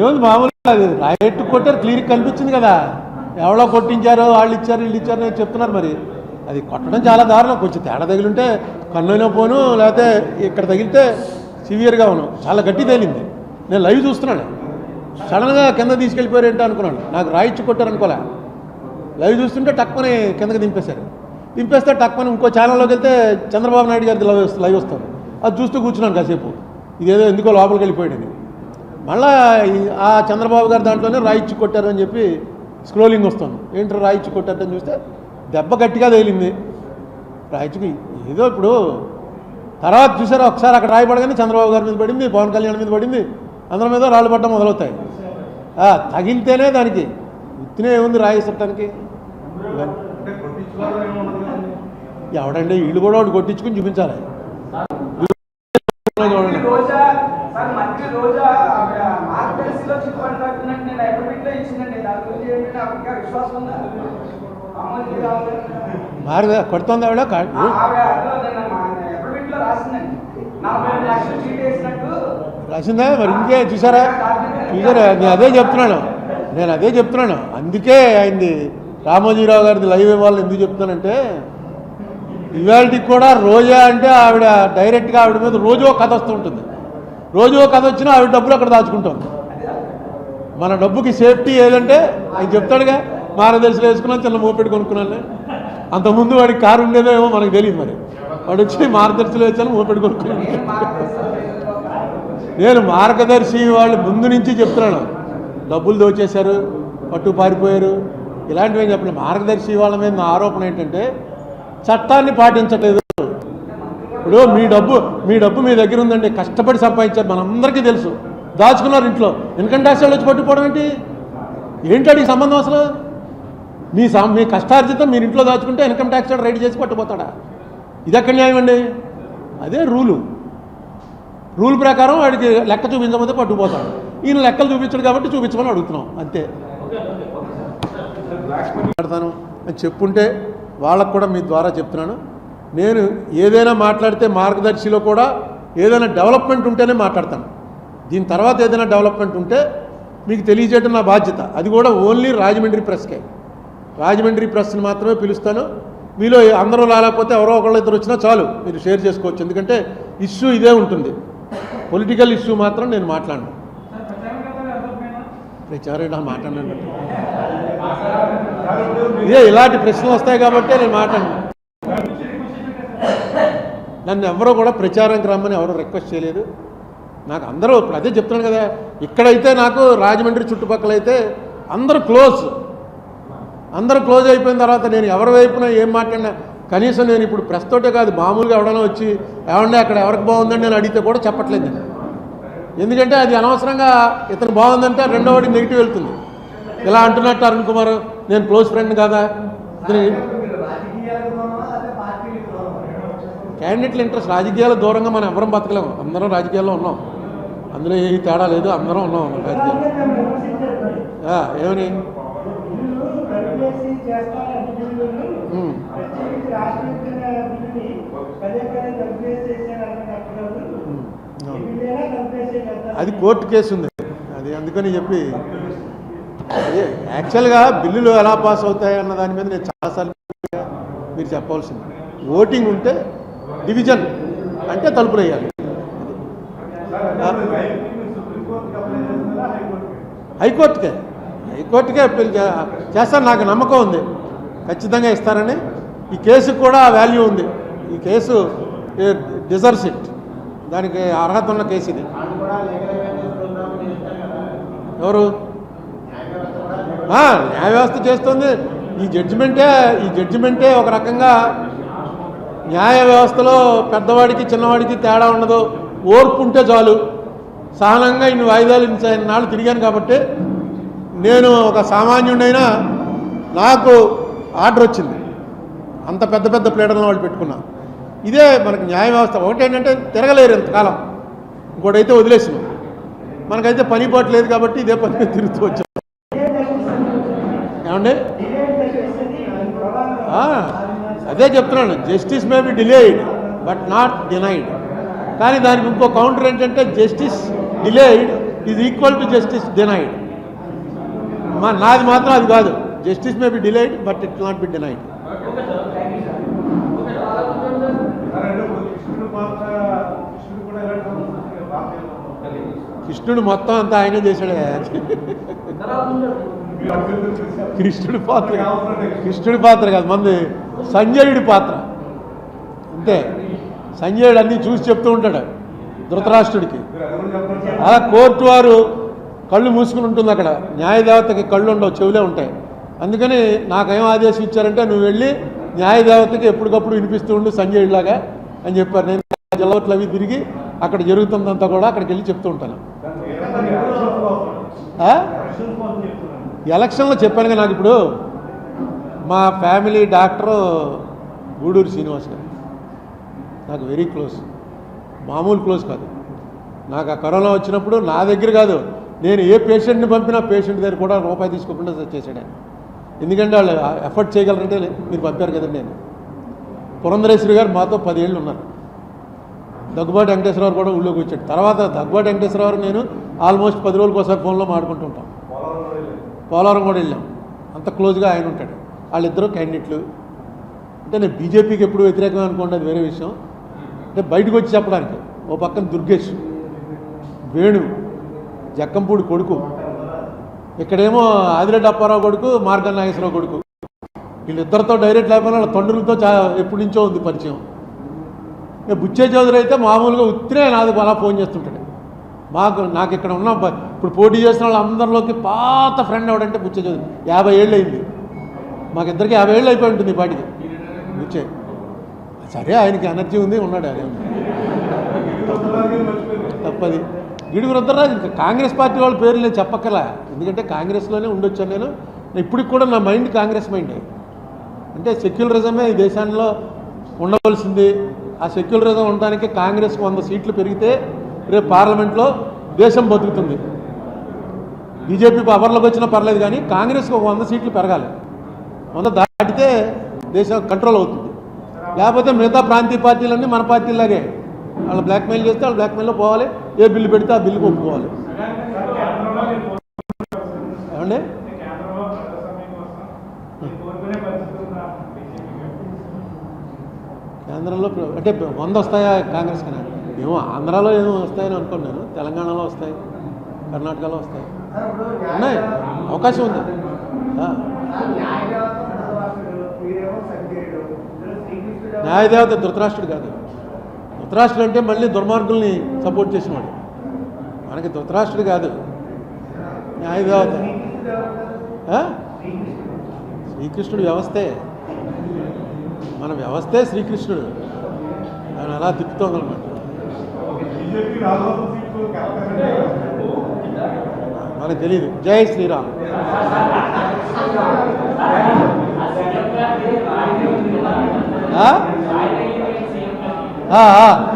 ఏముంది మామూలుగా అది? రైట్ కొట్టారు క్లియర్ కనిపించింది కదా. ఎవరో కొట్టించారో వాళ్ళు ఇచ్చారు వీళ్ళు ఇచ్చారు అని చెప్తున్నారు మరి. అది కొట్టడం చాలా దారుణం. కొంచెం తేడా తగిలింటే కన్నులో పోను లేకపోతే ఇక్కడ తగిలితే సివియర్గా ఉన్నాం. చాలా గట్టి తగిలింది. నేను లైవ్ చూస్తున్నాను. సడన్గా కింద తీసుకెళ్ళిపోయారు ఏంటో అనుకున్నాను. నాకు రాయిచ్చి కొట్టారు అనుకోలే. లైవ్ చూస్తుంటే టక్మని కిందకి దింపేశారు. దింపేస్తే టక్మని ఇంకో ఛానల్లోకి వెళ్తే చంద్రబాబు నాయుడు గారి లైవ్ లైవ్ వస్తారు అది చూస్తూ కూర్చున్నాను కాసేపు. ఇదేదో ఎందుకో లోపలికి వెళ్ళిపోయాడు మళ్ళా ఆ చంద్రబాబు గారి దాంట్లోనే రాయిచ్చి కొట్టారు అని చెప్పి స్క్రోలింగ్ వస్తాను ఏంటి రాయిచ్చి కొట్టారని చూస్తే దెబ్బ గట్టిగా తగిలింది రాయిచ్చుకి ఏదో ఇప్పుడు తర్వాత చూసారా ఒకసారి అక్కడ రాయి పడగానే చంద్రబాబు గారి మీద పడింది పవన్ కళ్యాణ్ మీద పడింది అందరి మీద రాళ్ళు పడడం మొదలవుతాయి. తగిలితేనే దానికి ఉత్తినే ఏముంది రాయి ఇసట్టడానికి ఎవడండి? వీళ్ళు కూడా వాడు కొట్టించుకుని చూపించాలి చూడండి రోజా సార్ మంత్రి రోజా ఆవిడ మార్గదర్శిలో చిక్కుపడినట్టు నేను అగ్రిమెంట్లో ఇచ్చిందండి దాని గురించి ఏంటంటే ఆవిడ ఇంకా విశ్వాసం ఉందా మామూలు కావాలి. మారి కొడుతుంది ఆవిడ కా- ఆ- ఆవిడ అందులో నిన్న మా అగ్రిమెంట్లో రాసిందండి నలభై ఐదు లక్షలు చీట్ వేసినట్టు. రాసిందా? మరి ఇంకే చూసారా? చూసారా? నేను అదే చెప్తున్నాను. నేను అదే చెప్తున్నాను. అందుకే ఆయనది రామోజీరావు గారిది లైవ్ ఇవ్వాలని ఎందుకు చెప్తున్నానంటే ఇవాళకి కూడా రోజా అంటే ఆవిడ డైరెక్ట్గా ఆవిడ మీద రోజు ఒక కథ వస్తూ ఉంటుంది. రోజు ఒక కథ వచ్చినా ఆవిడ డబ్బులు అక్కడ దాచుకుంటాం మన డబ్బుకి సేఫ్టీ ఏదంటే ఆయన చెప్తాడుగా మార్గదర్శనం వేసుకున్నాను చిన్న మోపెట్టి కొనుక్కున్నాను అంతకుముందు వాడికి కారు ఉండేదో ఏమో మనకు తెలియదు మరి. వాడు వచ్చి మార్గదర్శిలో వేసాను మోపెట్టి కొనుక్కున్నాను. నేను మార్గదర్శి వాళ్ళు ముందు నుంచి చెప్తున్నాను. డబ్బులు దోచేశారు పట్టు పారిపోయారు. ఇలాంటివి ఏం చెప్పలేదు. మార్గదర్శి వాళ్ళ మీద నా ఆరోపణ ఏంటంటే చట్టాన్ని పాటించట్లేదు. ఇప్పుడు మీ డబ్బు మీ డబ్బు మీ దగ్గర ఉందండి కష్టపడి సంపాదించారు మనందరికీ తెలుసు. దాచుకున్నారు ఇంట్లో. ఇన్కమ్ ట్యాక్స్ వాళ్ళు వచ్చి పట్టుకోవడం ఏంటి? ఏంటండి ఈ సంబంధం అసలు? మీ సం మీ కష్టార్జితం మీరు ఇంట్లో దాచుకుంటే ఇన్కమ్ ట్యాక్స్ వాడు రైడ్ చేసి పట్టుకుపోతాడా? ఇది ఎక్కడ న్యాయం అండి? అదే రూలు. రూల్ ప్రకారం వాడికి లెక్క చూపించకపోతే పట్టుకుపోతాడు. ఈయన లెక్కలు చూపించడు కాబట్టి చూపించమని అడుగుతున్నాం. అంతే. మాట్లాడతాను. అని చెప్పుంటే వాళ్ళకు కూడా మీ ద్వారా చెప్తున్నాను. నేను ఏదైనా మాట్లాడితే మార్గదర్శిలో కూడా ఏదైనా డెవలప్మెంట్ ఉంటేనే మాట్లాడతాను. దీని తర్వాత ఏదైనా డెవలప్మెంట్ ఉంటే మీకు తెలియజేయడం నా బాధ్యత. అది కూడా ఓన్లీ రాజమండ్రి ప్రెస్కే. రాజమండ్రి ప్రెస్ని మాత్రమే పిలుస్తాను. మీలో అందరూ రాలేకపోతే ఎవరో ఒకళ్ళు ఇద్దరు వచ్చినా చాలు మీరు షేర్ చేసుకోవచ్చు. ఎందుకంటే ఇష్యూ ఇదే ఉంటుంది. పొలిటికల్ ఇష్యూ మాత్రం నేను మాట్లాడను. ప్రచారం నా ఇదే ఇలాంటి ప్రశ్నలు వస్తాయి కాబట్టి నేను మాట్లాడను. నన్ను ఎవరో కూడా ప్రచారం రమ్మని ఎవరు రిక్వెస్ట్ చేయలేదు. నాకు అందరూ ఇప్పుడు అదే చెప్తున్నాను కదా ఇక్కడైతే నాకు రాజమండ్రి చుట్టుపక్కల అయితే అందరూ క్లోజ్. అందరూ క్లోజ్ అయిపోయిన తర్వాత నేను ఎవరి వైపున ఏం మాట్లాడినా కనీసం నేను ఇప్పుడు ప్రెస్ తోటే కాదు మామూలుగా ఎవడైనా వచ్చి ఏమంటే అక్కడ ఎవరికి బాగుందని నేను అడిగితే కూడా చెప్పట్లేదు నేను. ఎందుకంటే అది అనవసరంగా ఇతను బాగుందంటే రెండోవాడికి నెగిటివ్ వెళ్తుంది. ఇలా అంటున్నట్టు అరుణ్ కుమార్ నేను క్లోజ్ ఫ్రెండ్ కాదా? ఇతని క్యాండిడేట్ల ఇంట్రెస్ట్ రాజకీయాల దూరంగా మనం ఎవరం బతకలేము. అందరం రాజకీయాల్లో ఉన్నాం. అందులో ఏ తేడా లేదు అందరం ఉన్నాం ఆ, ఏమని. అది కోర్టు కేసు ఉంది. అది అందుకని చెప్పి అదే యాక్చువల్గా బిల్లులు ఎలా పాస్ అవుతాయి అన్న దాని మీద నేను చాలాసార్లు మీరు చెప్పాల్సింది ఓటింగ్ ఉంటే డివిజన్ అంటే తలుపులు వేయాలి. హైకోర్టుకే. హైకోర్టుకే అప్పీల్ చేస్తాను నాకు నమ్మకం ఉంది. ఖచ్చితంగా ఇస్తారని. ఈ కేసు కూడా వాల్యూ ఉంది. ఈ కేసు డిజర్వ్స్ ఇట్ దానికి అర్హత ఉన్న కేసు ఇది. ఎవరు? న్యాయ వ్యవస్థ చేస్తుంది. ఈ జడ్జిమెంటే ఈ జడ్జిమెంటే ఒక రకంగా న్యాయ వ్యవస్థలో పెద్దవాడికి చిన్నవాడికి తేడా ఉండదు. ఓర్పు ఉంటే చాలు. సహనంగా ఇన్ని వాయిదాలు ఇన్ని నాళ్ళు తిరిగాను కాబట్టి నేను ఒక సామాన్యుడైనా నాకు ఆర్డర్ వచ్చింది. అంత పెద్ద పెద్ద ప్లేడర్లను వాళ్ళు పెట్టుకున్నా. ఇదే మనకు న్యాయ వ్యవస్థ. ఒకటి ఏంటంటే తిరగలేరు ఇంతకాలం. ఇంకోటైతే వదిలేసినాం. మనకైతే పని పాటు లేదు కాబట్టి ఇదే పని తిరుగుతూ వచ్చాం. ఏమండి? అదే చెప్తున్నాను. Justice may be delayed but not denied కానీ దానికి ఇంకో కౌంటర్ ఏంటంటే justice delayed is equal to justice denied మా నాది మాత్రం అది కాదు. Justice may be delayed but it not be denied కృష్ణుడు కృష్ణుడు మొత్తం అంతా ఆయనే చేశాడే. కృష్ణుడి పాత్ర. కృష్ణుడి పాత్ర కాదు మంది సంజయుడి పాత్ర. అంతే. సంజయుడు అన్నీ చూసి చెప్తూ ఉంటాడు ధృతరాష్ట్రుడికి. అలా కోర్టు వారు కళ్ళు మూసుకుని ఉంటుంది అక్కడ. న్యాయదేవతకి కళ్ళు ఉండవు చెవులే ఉంటాయి. అందుకని నాకేం ఆదేశం ఇచ్చారంటే నువ్వు వెళ్ళి న్యాయదేవతకి ఎప్పటికప్పుడు వినిపిస్తూ ఉండు సంజయుడిలాగా అని చెప్పారు. నేను జలవట్లు అవి తిరిగి అక్కడ జరుగుతుందంతా కూడా అక్కడికి వెళ్ళి చెప్తూ ఉంటాను. ఎలక్షన్లో ఎలక్షన్లో చెప్పానుగా నాకు ఇప్పుడు మా ఫ్యామిలీ డాక్టరు గూడూరు శ్రీనివాస్ గారు. నాకు వెరీ క్లోజ్ మామూలు క్లోజ్ కాదు. నాకు ఆ కరోనా వచ్చినప్పుడు నా దగ్గర కాదు నేను ఏ పేషెంట్ని పంపినా పేషెంట్ దగ్గర కూడా రూపాయి తీసుకోకుండా చేశాడు. ఆయన ఎందుకంటే వాళ్ళు ఎఫర్ట్ చేయగలరంటే మీరు పంపారు కదండి నేను. పురంధరేశ్వరి గారు మాతో పదేళ్ళు ఉన్నారు. దగ్గుబాటి వెంకటేశ్వరరావు కూడా ఊళ్ళోకి వచ్చాడు. తర్వాత దగ్గుబాటి వెంకటేశ్వరరావు నేను ఆల్మోస్ట్ పది రోజులకు ఒకసారి ఫోన్లో మాడుకుంటుంటాం పోలవరం కూడా వెళ్ళాం. అంత క్లోజ్గా ఆయన ఉంటాడు. వాళ్ళిద్దరూ క్యాండిడేట్లు అంటే నేను బీజేపీకి ఎప్పుడు వ్యతిరేకం అనుకోండి అది వేరే విషయం. అంటే బయటకు వచ్చి చెప్పడానికి. ఓ పక్కన దుర్గేష్ వేణు జక్కంపూడి కొడుకు ఇక్కడేమో ఆదిరెడ్డి అప్పారావు కొడుకు మార్గం నాగేశ్వరరావు కొడుకు. వీళ్ళిద్దరితో డైరెక్ట్ లేకపోయినా వాళ్ళ తండ్రులతో చా ఎప్పటి నుంచో ఉంది పరిచయం. బుచ్చే చౌదరి అయితే మామూలుగా ఉత్తిరే నాది అలా ఫోన్ చేస్తుంటాడు. మాకు నాకు ఇక్కడ ఉన్న ఇప్పుడు పోటీ చేసిన వాళ్ళందరిలోకి పాత ఫ్రెండ్ ఎవడంటే బుచ్చే చౌదరి. యాభై ఏళ్ళు అయింది. మాకిద్దరికి యాభై ఏళ్ళు అయిపోయి ఉంటుంది ఈ పాటికి. బుచ్చే. సరే ఆయనకి ఎనర్జీ ఉంది ఉన్నాడు ఆయన. తప్పది. గిడుగు రుద్రరాజు ఇంకా కాంగ్రెస్ పార్టీ వాళ్ళ పేరు నేను చెప్పక్కలా ఎందుకంటే కాంగ్రెస్లోనే ఉండొచ్చాను నేను. ఇప్పటికి కూడా నా మైండ్ కాంగ్రెస్ మైండే. అంటే సెక్యులరిజమే ఈ దేశంలో ఉండవలసింది. ఆ సెక్యులరిజం ఉండడానికి కాంగ్రెస్కి వంద సీట్లు పెరిగితే రేపు పార్లమెంట్లో దేశం బతుకుతుంది. బీజేపీ పవర్లోకి వచ్చినా పర్లేదు కానీ కాంగ్రెస్కి ఒక వంద సీట్లు పెరగాలి. వంద దాటితే దేశం కంట్రోల్ అవుతుంది. లేకపోతే మిగతా ప్రాంతీయ పార్టీలన్నీ మన పార్టీలాగే. వాళ్ళు బ్లాక్మెయిల్ చేస్తే వాళ్ళు బ్లాక్మెయిల్లో పోవాలి. ఏ బిల్లు పెడితే ఆ బిల్లు ఒప్పుకోవాలి. ఏమండి? కేంద్రంలో అంటే వంద వస్తాయా కాంగ్రెస్ కన్నా? ఏమో ఆంధ్రాలో ఏమో వస్తాయని అనుకున్నాను తెలంగాణలో వస్తాయి. కర్ణాటకలో వస్తాయి. ఉన్నాయి. అవకాశం ఉంది ఆ. న్యాయదేవత ధృతరాష్ట్రుడు కాదు. ధృతరాష్ట్రుడు అంటే మళ్ళీ దుర్మార్గుల్ని సపోర్ట్ చేసినవాడు. మనకి ధృతరాష్ట్రుడు కాదు. న్యాయదేవత. శ్రీకృష్ణుడు వ్యవస్థే. మన వ్యవస్థే శ్రీకృష్ణుడు. ఆయన అలా తిప్పుతోందనమాట అనమాట మనకు తెలియదు జై శ్రీరామ్. ఆ? ఆ, ఆ.